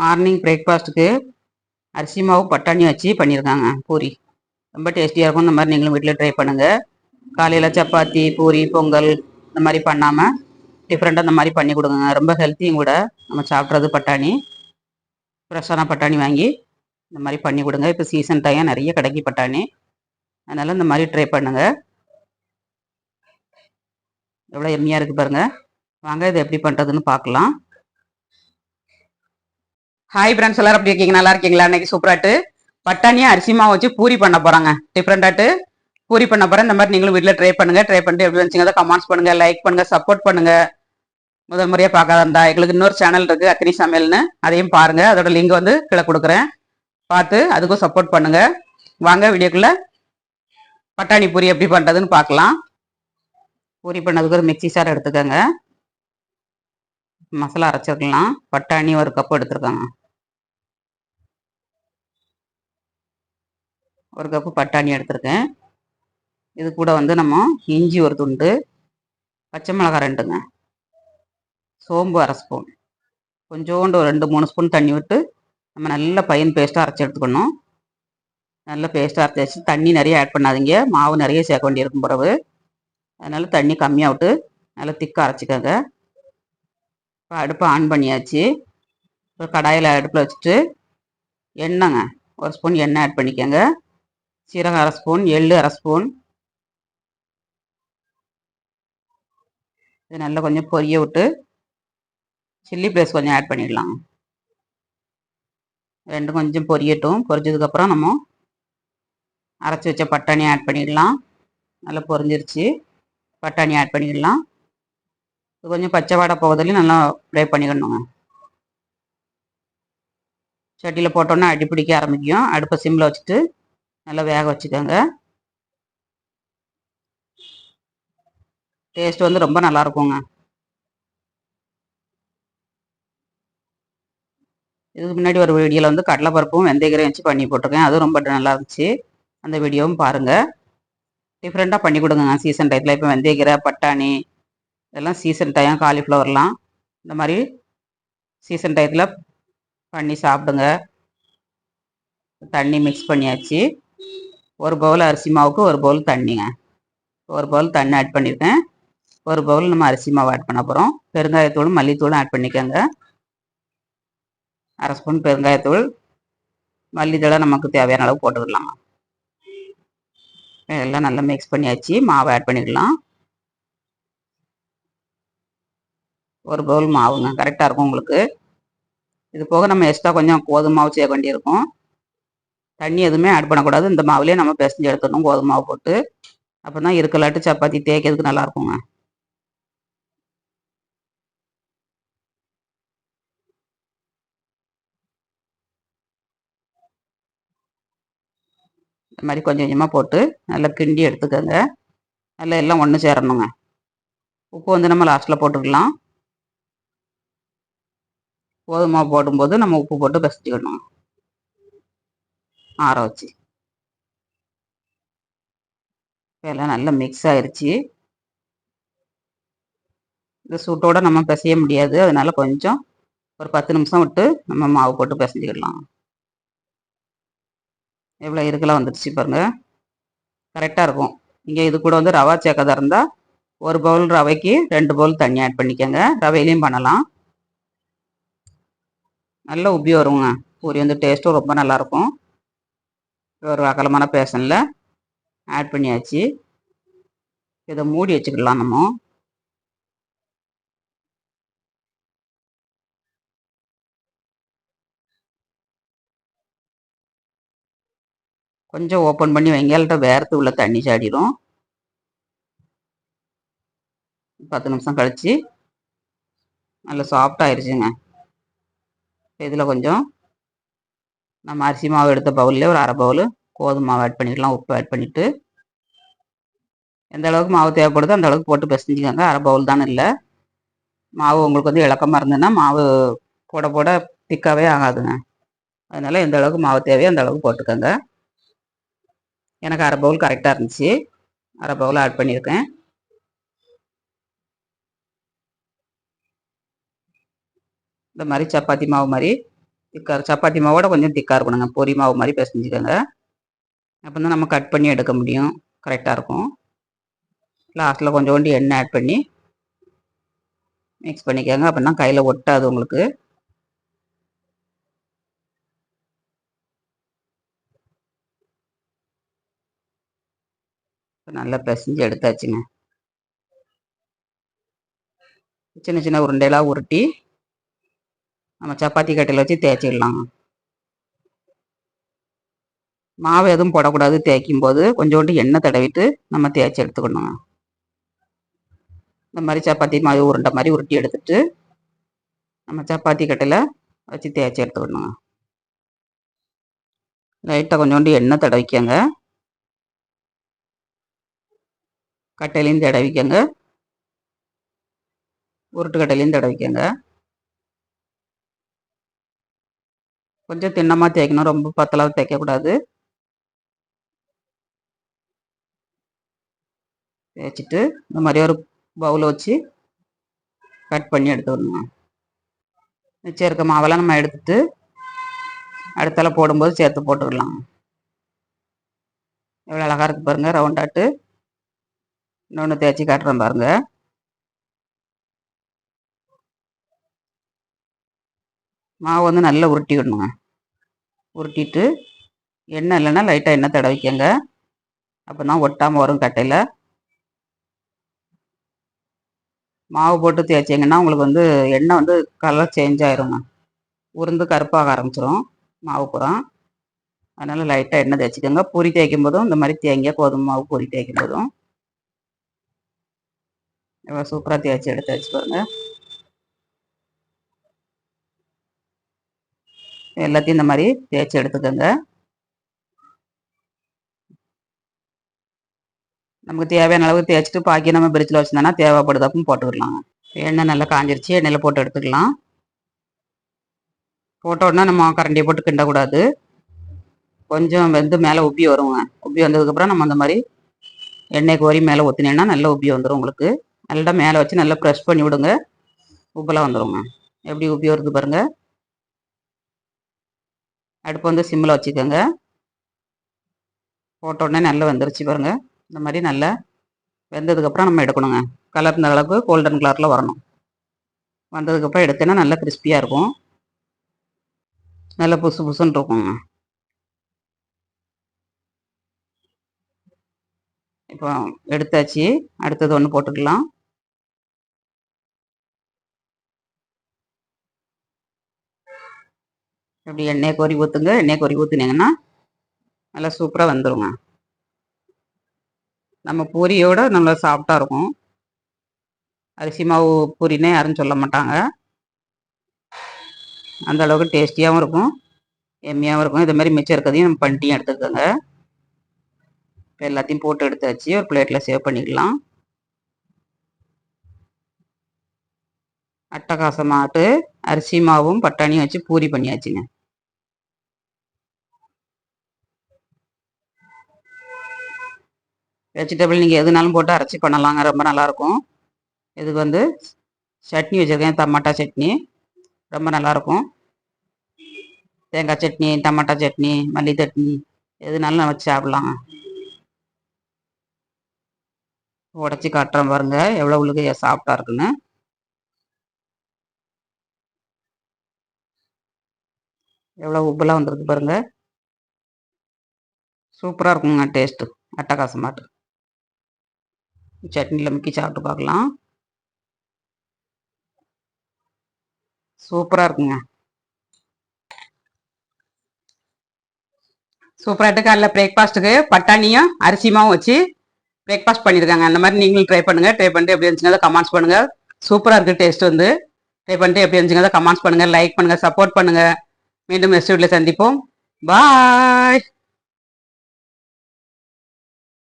Morning பிரேக்ஃபாஸ்ட்டுக்கு அரிசி மாவு பட்டாணி வச்சு பண்ணியிருக்காங்க. பூரி. ரொம்ப டேஸ்டியாக இருக்கும். இந்த மாதிரி நீங்களும் வீட்டில் ட்ரை பண்ணுங்கள் காலையில் சப்பாத்தி பூரி பொங்கல் இந்த மாதிரி பண்ணாமல் டிஃப்ரெண்ட்டாக இந்த மாதிரி பண்ணி கொடுங்க. ரொம்ப ஹெல்த்தியும் கூட. நம்ம சாப்பிட்றது பட்டாணி. ஃப்ரெஷ்ஷான பட்டாணி வாங்கி இந்த மாதிரி பண்ணி கொடுங்க. இப்போ சீசன் டைம் நிறைய கிடைக்கி பட்டாணி. அதனால் இந்த மாதிரி ட்ரை பண்ணுங்கள் எவ்வளோ எம்மியாக இருக்குது பாருங்கள் வாங்க இதை எப்படி பண்ணுறதுன்னு பார்க்கலாம். ஹாய் ஃப்ரெண்ட்ஸ் எல்லாரும் எப்படி இருக்கீங்க? நல்லா இருக்கீங்களா? இன்னைக்கு சூப்பராட்டு பட்டாணியை அரிசி வச்சு பூரி பண்ண போறாங்க. டிஃப்ரெண்டாட்டு பூரி பண்ண போறேன். இந்த மாதிரி நீங்களும் வீட்டில் ட்ரை பண்ணுங்க. ட்ரை பண்ணிட்டு எப்படி வந்துச்சுங்க கமெண்ட்ஸ் பண்ணுங்க. லைக் பண்ணுங்க. சப்போர்ட் பண்ணுங்க. முதல் முறையாக பார்க்காத இருந்தா எங்களுக்கு இன்னொரு சேனல் இருக்கு அக்னி சமையல்னு. அதையும் பாருங்க. அதோட லிங்க் வந்து கீழே கொடுக்குறேன். பார்த்து அதுக்கும் சப்போர்ட் பண்ணுங்க. வாங்க வீடியோக்குள்ள பட்டாணி பூரி எப்படி பண்ணுறதுன்னு பார்க்கலாம். பூரி பண்ணதுக்கு ஒரு மிக்சி சார் எடுத்துக்கோங்க. மசாலா அரைச்சிருக்கலாம் பட்டாணி ஒரு கப் எடுத்துருக்காங்க. ஒரு கப்பு பட்டாணி எடுத்திருக்கேன். இது கூட வந்து நம்ம இஞ்சி ஒரு துண்டு பச்சை மிளகாய் ரெண்டுங்க. சோம்பு அரை ஸ்பூன் கொஞ்சோண்டு ஒரு ரெண்டு மூணு ஸ்பூன் தண்ணி விட்டு நம்ம நல்ல பையன் பேஸ்ட்டாக அரைச்சி எடுத்துக்கணும். நல்ல பேஸ்ட்டாக அரைச்சி வச்சு தண்ணி நிறைய ஆட் பண்ணாதீங்க. மாவு நிறைய சேர்க்க வேண்டியிருக்கும் பிறகு அதனால் தண்ணி கம்மியாக விட்டு நல்லா திக்காக அரைச்சிக்கோங்க. இப்போ அடுப்பை ஆன் பண்ணியாச்சு. இப்போ கடாயில் அடுப்பில் வச்சுட்டு எண்ணெய்ங்க. ஒரு ஸ்பூன் எண்ணெய் ஆட் பண்ணிக்கோங்க. சீரகம் அரை ஸ்பூன் எள்ளு அரை ஸ்பூன். இது நல்லா கொஞ்சம் பொரிய விட்டு சில்லி ப்ளேஸ் கொஞ்சம் ஆட் பண்ணிடலாம். ரெண்டும் கொஞ்சம் பொரியட்டும். பொரிஞ்சதுக்கப்புறம் நம்ம அரைச்சி வச்ச பட்டாணி ஆட் பண்ணிடலாம். நல்லா பொரிஞ்சிருச்சு. பட்டாணி ஆட் பண்ணிடலாம். இது கொஞ்சம் பச்சை வாடை போகிறதுலையும் நல்லா ஃப்ரை பண்ணிக்கணுங்க. சட்டியில் போட்டோன்னா அடி பிடிக்க ஆரம்பிக்கும். அடுப்பை சிம்மில் வச்சுட்டு நல்லா வேக வச்சுக்கோங்க. டேஸ்ட் வந்து ரொம்ப நல்லா இருக்குங்க. இதுக்கு முன்னாடி ஒரு வீடியோவில் வந்து கடலைப்பருப்பும் வெந்தயக்கரையும் வச்சு பண்ணி போட்டிருக்கேன். அதுவும் ரொம்ப நல்லா இருந்துச்சு. அந்த வீடியோவும் பாருங்கள் டிஃப்ரெண்ட்டாக பண்ணி கொடுங்க. சீசன் டைத்தில் இப்போ வெந்தயக்கீரை பட்டாணி இதெல்லாம் சீசன் டைம் காலிஃப்ளவர்லாம் இந்த மாதிரி சீசன் டைத்தில் பண்ணி சாப்பிடுங்க. தண்ணி மிக்ஸ் பண்ணியாச்சு. ஒரு பவுல் அரிசி மாவுக்கு ஒரு பவுல் தண்ணிங்க. ஒரு பவுல் தண்ணி ஆட் பண்ணியிருக்கேன் ஒரு பவுல் நம்ம அரிசி மாவு ஆட் பண்ண போகிறோம் பெருங்காயத்தூளும் மல்லித்தூளும் ஆட் பண்ணிக்கோங்க. அரை ஸ்பூன் பெருங்காயத்தூள். மல்லித்தூளை நமக்கு தேவையான அளவு போட்டுக்கலாம் எல்லாம் நல்லா மிக்ஸ் பண்ணியாச்சு. மாவை ஆட் பண்ணிக்கலாம். ஒரு பவுல் மாவுங்க. கரெக்டாக இருக்கும் உங்களுக்கு. இது போக நம்ம எக்ஸ்ட்ரா கொஞ்சம் கோதுமை செய்ய வேண்டியிருக்கும். தண்ணி எதுவுமே ஆட் பண்ணக்கூடாது. இந்த மாவுலேயே நம்ம பிசைஞ்சு எடுத்துடணும். கோதுமை மாவு போட்டு. அப்போ தான் இருக்கலாட்டு சப்பாத்தி தேய்க்கிறதுக்கு நல்லா இருக்குங்க. இந்த மாதிரி கொஞ்சம் கொஞ்சமாக போட்டு நல்லா கிண்டி எடுத்துக்கோங்க. நல்லா எல்லாம் ஒன்று சேரணுங்க. உப்பு வந்து நம்ம லாஸ்ட்டில் போட்டுக்கலாம். கோதுமை போடும்போது நம்ம உப்பு போட்டு பசிச்சுக்கணும் ஆற வச்சு எல்லாம் நல்லா மிக்ஸ் ஆயிடுச்சு இந்த சூட்டோட நம்ம பிசைய முடியாது. அதனால கொஞ்சம் ஒரு பத்து நிமிஷம் விட்டு நம்ம மாவு போட்டு பிசைஞ்சிக்கிடலாம். எவ்வளோ இருக்கலாம் வந்துடுச்சு பாருங்கள் கரெக்டாக இருக்கும். இங்கே இது கூட வந்து ரவா சேர்க்கதா இருந்தால் ஒரு பவுல் ரவைக்கு ரெண்டு பவுல் தண்ணி ஆட் பண்ணிக்கோங்க. ரவையிலையும் பண்ணலாம். நல்லா உப்பி வருங்க. பூரி வந்து டேஸ்ட்டும் ரொம்ப நல்லாயிருக்கும் ஒரு அகலமான பேசனில் ஆட் பண்ணியாச்சு. இதை மூடி வச்சுக்கலாம் நம்ம. கொஞ்சம் ஓப்பன் பண்ணி வெங்காயத்தை வேர்த்து உள்ள தண்ணி சாடிடும் பத்து நிமிஷம் கழித்து நல்லா சாஃப்ட் ஆயிடுச்சுங்க இதில் கொஞ்சம் நம்ம அரிசி மாவு எடுத்த பவுலில் ஒரு அரை பவுல் கோதுமை மாவு ஆட் பண்ணிக்கலாம் உப்பு ஆட் பண்ணிவிட்டு எந்த அளவுக்கு மாவு தேவைப்படுதோ அந்த அளவுக்கு போட்டு பிசைஞ்சிக்கோங்க. அரை பவுல் தானே இல்லை. மாவு உங்களுக்கு வந்து இலக்கமாக இருந்ததுன்னா மாவு போட போட திக்காகவே ஆகாதுங்க. அதனால் எந்த அளவுக்கு மாவு தேவையோ அந்த அளவுக்கு போட்டுக்கோங்க. எனக்கு அரை பவுல் கரெக்டாக இருந்துச்சு. அரை பவுல் ஆட் பண்ணியிருக்கேன். இந்த மாதிரி சப்பாத்தி மாவு மாதிரி திக்காக சப்பாத்தி மாவோட கொஞ்சம் திக்காக இருக்கணுங்க. பொரி மாவு மாதிரி பிசைஞ்சுக்கோங்க. அப்போ தான் நம்ம கட் பண்ணி எடுக்க முடியும். கரெக்டாக இருக்கும். லாஸ்ட்டில் கொஞ்சோண்டு எண்ணெய் ஆட் பண்ணி மிக்ஸ் பண்ணிக்கோங்க. அப்படின்னா கையில் ஒட்டாது உங்களுக்கு. நல்லா பிசைஞ்சு எடுத்தாச்சுங்க. சின்ன சின்ன உருண்டையெல்லாம் உருட்டி நம்ம சப்பாத்தி கட்டையில் வச்சு தேய்ச்சிடலாம். மாவு எதுவும் போடக்கூடாது. தேய்க்கும் போது கொஞ்சோண்டு எண்ணெய் தடவிட்டு நம்ம தேய்ச்சி எடுத்துக்கணும். இந்த மாதிரி சப்பாத்தி மாவு உருண்டை மாதிரி உருட்டி எடுத்துட்டு நம்ம சப்பாத்தி கட்டையில் வச்சு தேய்ச்சி எடுத்துக்கணும். லைட்டாக கொஞ்சோண்டு எண்ணெய் தடவிக்கங்க. கட்டையிலையும் தடவிக்கங்க. உருட்டு கட்டையிலையும் தடவிக்கங்க. கொஞ்சம் தின்னமாக தேய்க்கணும். ரொம்ப பத்தளவு தேய்க்கக்கூடாது. தேய்ச்சிட்டு இந்த மாதிரி ஒரு பவுல் வச்சு கட் பண்ணி எடுத்துக்கணும் மிச்சம் இருக்க மாவெல்லாம் நம்ம எடுத்துட்டு அடுத்தால போடும்போது சேர்த்து போட்டுக்கலாம் எவ்வளோ அழகாக இருக்குது பாருங்கள் ரவுண்டாட்டு இன்னொன்று தேய்ச்சி காட்டுறேன் பாருங்கள் மாவு வந்து நல்லா உருட்டி விடணுங்க உருட்டிட்டு எண்ணெய் இல்லைன்னா லைட்டாக எண்ணெய் தடவிக்கங்க. அப்போ தான் ஒட்டாமல் வரும் கட்டையில். மாவு போட்டு தேய்ச்சிங்கன்னா உங்களுக்கு வந்து எண்ணெய் வந்து கலர் சேஞ்ச் ஆயிருங்க. உருந்து கருப்பாக ஆரம்பிச்சிரும் மாவு புறம் அதனால் லைட்டாக எண்ணெய் தேய்ச்சிக்கோங்க. பொறி தேய்க்கும் போதும் இந்த மாதிரி தேங்காய் கோதுமை மாவு பொறி தேய்க்கும் போதும் எவ்வளோ சூப்பராக தேய்ச்சி எடுத்து வச்சு பாருங்கள் எல்லாத்தையும் இந்த மாதிரி தேய்ச்சி எடுத்துக்கோங்க. நமக்கு தேவையான அளவுக்கு தேய்ச்சிட்டு பாக்கி நம்ம பிரிட்ஜில் வச்சுருந்தோம்னா தேவைப்படுதப்பும் விடலாம் எண்ணெய் நல்லா காஞ்சிருச்சு எண்ணெயில் போட்டு எடுத்துக்கலாம். போட்ட உடனே நம்ம கரண்டியை போட்டு கிண்டக்கூடாது. கொஞ்சம் வெந்து மேலே உப்பி வருங்க. உப்பி வந்ததுக்கப்புறம் நம்ம அந்த மாதிரி எண்ணெய் கோரி மேலே ஊற்றினேன்னா நல்லா உப்பி வந்துடும் உங்களுக்கு. நல்லா மேலே வச்சு நல்லா ப்ரெஷ் பண்ணி விடுங்க. உப்பெல்லாம் வந்துடுங்க எப்படி உப்பி வருது பாருங்கள் அடுப்பு வந்து சிம்மில் வச்சுக்கோங்க. போட்ட உடனே நல்லா வெந்துருச்சு பாருங்க. இந்த மாதிரி நல்லா வெந்ததுக்கப்புறம் நம்ம எடுக்கணுங்க. கலர் இந்த அளவுக்கு கோல்டன் கலரில் வரணும். வந்ததுக்கப்புறம் எடுத்தேன்னா நல்லா கிறிஸ்பியாக இருக்கும். நல்லா புசு புசுன்னு இருக்குங்க. இப்போ எடுத்தாச்சு. அடுத்தது ஒன்று போட்டுக்கலாம். இப்படி எண்ணெய் கோரி ஊற்றுங்க எண்ணெய் கொறி ஊற்றுனீங்கன்னா நல்லா சூப்பராக வந்துடுங்க நம்ம பூரியோட நல்லா சாஃப்டாக இருக்கும். அரிசி மாவு பூரினே யாரும் சொல்ல மாட்டாங்க. அந்த அளவுக்கு டேஸ்டியாகவும் இருக்கும் எம்மியாகவும் இருக்கும். இது மாதிரி மிச்சம் இருக்கிறதையும் நம்ம பண்ணிட்டியும் எடுத்துக்கோங்க. இப்போ எல்லாத்தையும் போட்டு எடுத்து வச்சு ஒரு பிளேட்டில் சேவ் பண்ணிக்கலாம். அட்டகாசமாட்டு அரிசி மாவும் பட்டாணியும் வச்சு பூரி பண்ணியாச்சுங்க. வெஜிடபிள் நீங்கள் எதுனாலும் போட்டு அரைச்சி பண்ணலாங்க. ரொம்ப நல்லாயிருக்கும் இதுக்கு வந்து சட்னி வச்சுருக்கேன். டமாட்டா சட்னி. ரொம்ப நல்லாயிருக்கும் தேங்காய் சட்னி டமாட்டா சட்னி மல்லி சட்னி. எதுனாலும் நான் வச்சு சாப்பிட்லாங்க. உடச்சி காட்டுறேன் பாருங்க. எவ்வளோ உள்ளுக்கு சாப்பிட்டா இருக்குன்னு. எவ்வளோ உப்புலாம் வந்துருக்கு பாருங்க. சூப்பராக இருக்குங்க டேஸ்ட்டு. அட்டகாசமாட்டு சட்னியில் முக்கி சாப்பிட்டு பார்க்கலாம். சூப்பராக இருக்குங்க. சூப்பராகிட்டு காலைல பிரேக்ஃபாஸ்ட்டுக்கு பட்டாணியும் அரிசிமாவும் வச்சு பிரேக்ஃபாஸ்ட் பண்ணியிருக்காங்க. அந்த மாதிரி நீங்களும் ட்ரை பண்ணுங்கள் ட்ரை பண்ணிட்டு எப்படி இருந்துச்சுங்க கமெண்ட்ஸ் பண்ணுங்கள் சூப்பராக இருக்குது டேஸ்ட் வந்து. ட்ரை பண்ணிட்டு எப்படி இருந்துச்சுங்க கமெண்ட்ஸ் பண்ணுங்கள் லைக் பண்ணுங்கள் சப்போர்ட் பண்ணுங்கள் மீண்டும் நெக்ஸ்ட் வீட்டில் சந்திப்போம். பாய்